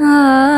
啊。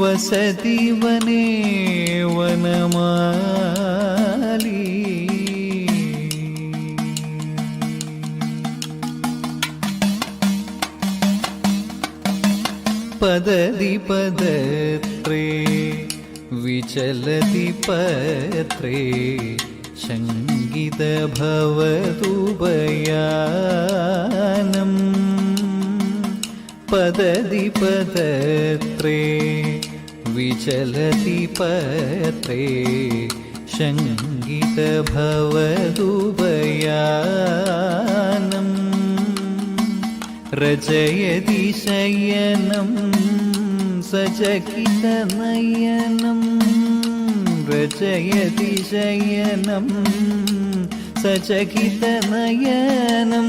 വസതി വനമാലി. പദതി പദത്രേ വിചലതി പത്രേ ശങ്കിതഭവതുപയാ. പദതിപദത്രേ വിചലതി പത്രേ ശങ്കിതഭവതുപയാനം രചയതി ശയനം സജകിത നയനം രചയതി ശയനം സജകിത നയനം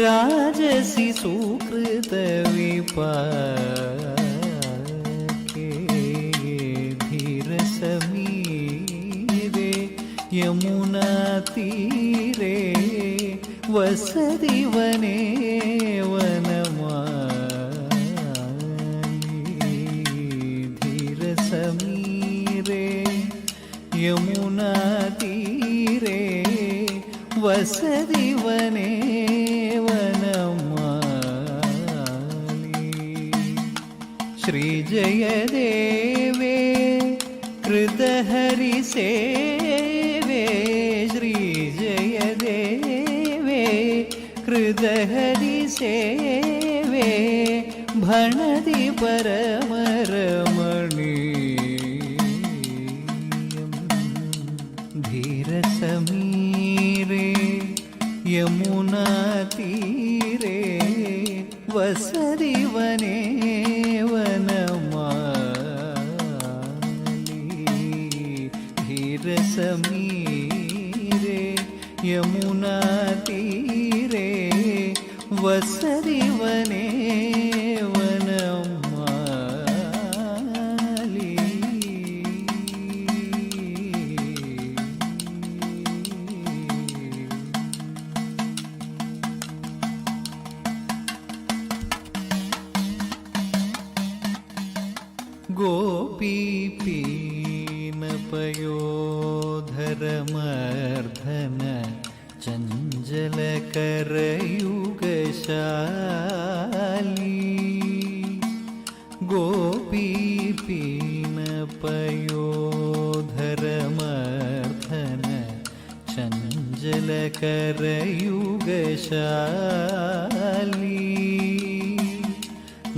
राजसि सुकृतविपाके धीरसमीरे यमुनातीरे वसति वने वनमाली धीरसमीरे यमुनातीरे वसति वने श्रीजयदेवे कृतहरिसेवे श्रीजयदेवे कृतहरिसेवे भणति परमरमणीयम् धीरसमीरे यमुनातीरे വസന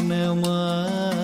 नमः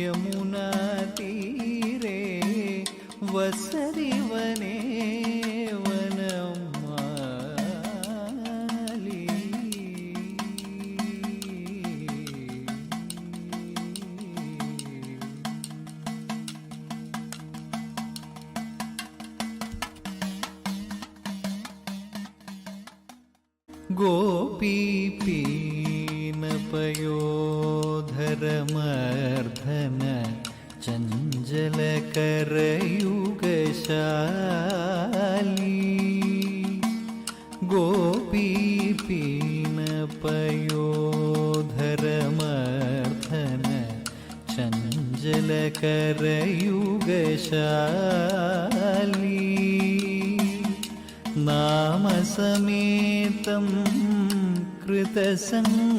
यमुनातीरे वसति वने वनमाली गोपीपीनपयोधरमर्धन चञ्चलकरयुगशाली गोपीपीनपयोधरमर्धन चञ्चलकरयुगशाली नामसमेतं कृतसङ्गेतं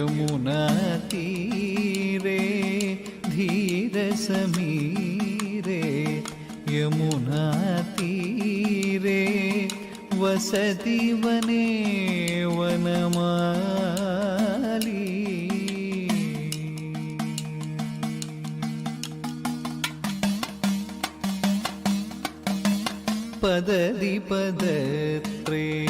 യമുനാ ധീര സമീരേ യമുനാ വസതി വനേ വനമാലി. പദതി പദത്രേ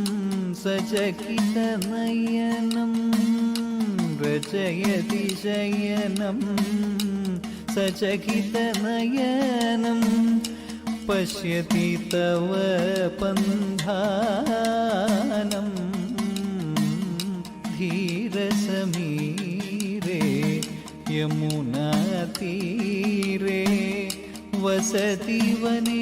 സജകിത നയനം രചയതി ശയനം സജകിത നയനം പശ്യതി തവ പന്ധാനം ധീരസമീരേ യമുനാതീരേ വസതി വനേ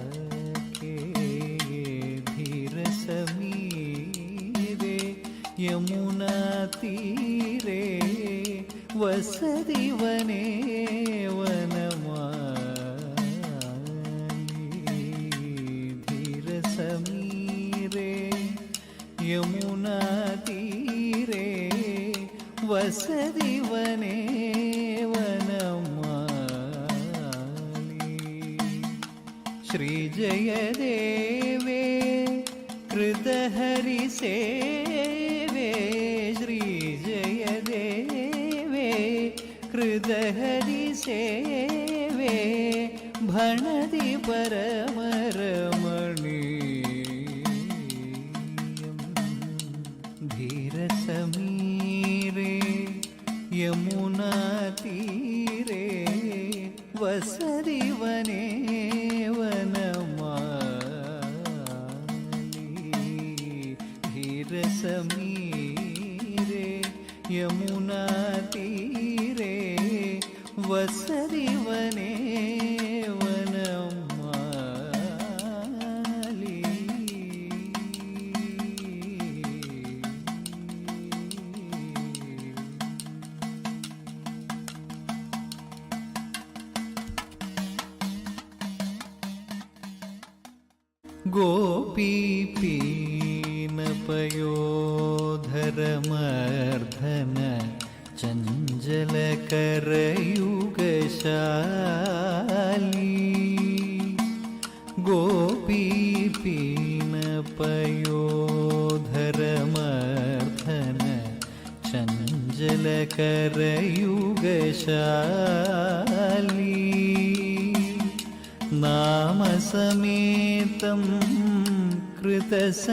सुकृतविपाके धीरसमीरे यमुनातीरे वसति वने वनमाली धीरसमीरे यमुनातीरे वसति वने श्रीजयदेवे कृतहरिसेवे श्रीजयदेवे कृतहरिसेवे भणति परमरमणीयम् धीरसमीरे यमुनातीरे वसति യമുനാ തീരെ വസരിവനേ വനം ഗോപീ പീനപയോധരമർ गोपीपीनपयोधरमर्धन चञ्चलकरयुगशाली गोपीपीनपयोधरमर्धन चञ्चलकरयुगशाली नामसमेतं कृतसङ्गेतं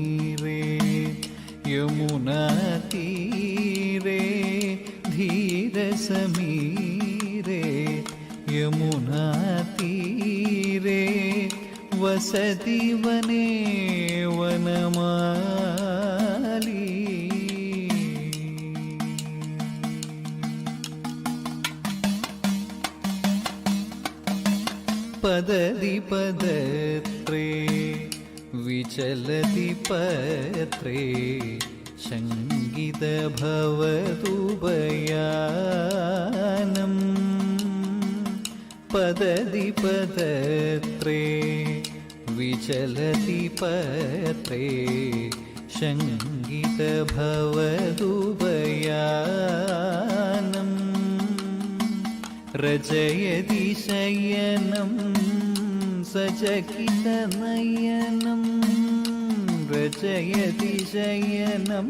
यमुनातीरे धीरसमीरे यमुनातीरे वसति वने वनमाली पदति पदत्रे विचलति पत्रे ഭവതുപയാനം പദതി പദത്രേ വിചലതി പത്രേ ശങ്കിതഭവതുപയാനം രചയതി ശയനം സചകിതനയനം. രചയതി ശയനം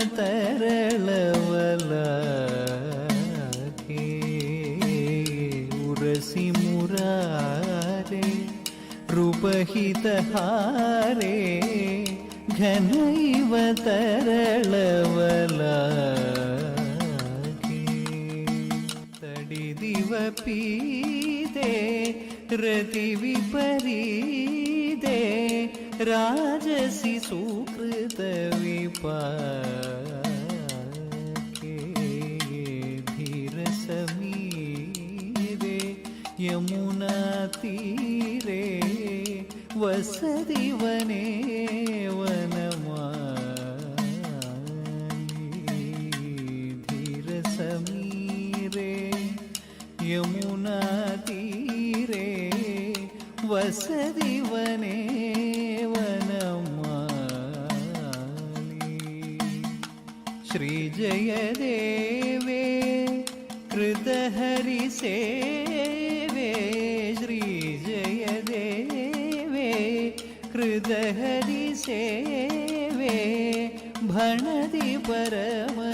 തരളവലാകെ. ഉരസി മുരാരേ രൂപഹിതഹാരേ ഘനൈവ തരളവലാകെ. തടിദിവ പീതേ രതി വിപരീതേ രാജസി സൂ तरलवलाके तडिदिव पीते रतिविपरीते राजसि सुकृतविपाके धीरसमीरे यमुनातीरे वसति वने वनमाली धीरसमीरे यमुनातीरे वसति वने श्रीजयदेवे कृतहरिसेवे श्रीजयदेवे कृतहरिसेवे भणति परमरमणीयम्